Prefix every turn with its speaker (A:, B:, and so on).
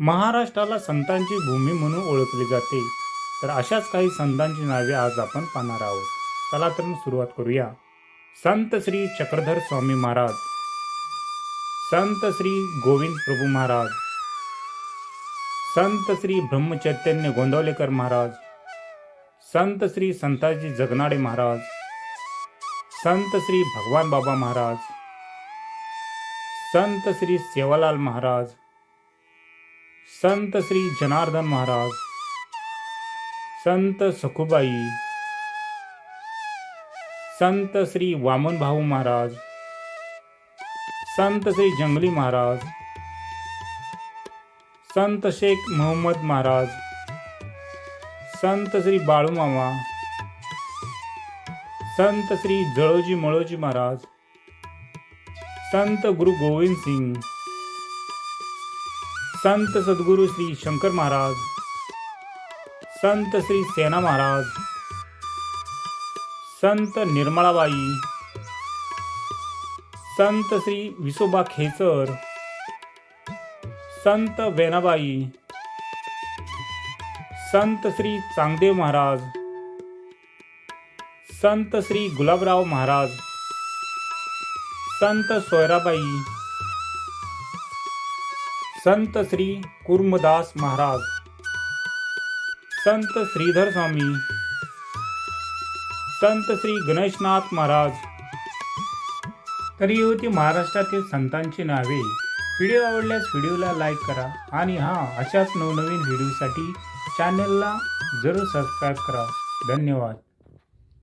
A: महाराष्ट्राला संतांची भूमी म्हणून ओळखली जाते. तर अशाच काही संतांची नावे आज आपण पाहणार आहोत. चला तर मग सुरुवात करूया. संत श्री चक्रधर स्वामी महाराज. संत श्री गोविंद प्रभू महाराज. संत श्री ब्रह्मचैतन्य गोंदवलेकर महाराज. संत श्री संताजी जगनाडे महाराज. संत श्री भगवान बाबा महाराज. संत श्री सेवालाल महाराज. संत श्री जनार्दन महाराज संत सखुबाई संत श्री वामन भाऊ महाराज संत श्री जंगली महाराज संत शेख मोहम्मद महाराज संत श्री बाळूमामा संत श्री जळोजी मळोजी महाराज संत गुरु गोविंद सिंग संत सद्गुरु श्री शंकर महाराज संत श्री सेना महाराज संत निर्मळाबाई संत श्री विसोबा खेचर संत वेनाबाई संत श्री चांगदेव महाराज संत श्री गुलाबराव महाराज संत सोयराबाई संत श्री कुर्मदास महाराज. संत श्रीधर स्वामी. संत श्री गणेशनाथ महाराज. तर होती महाराष्ट्रातील संतांची नावे. व्हिडिओ आवडल्यास व्हिडिओला लाईक करा आणि हां अशाच नवनवीन व्हिडिओसाठी चॅनलला जरूर सबस्क्राईब करा. धन्यवाद.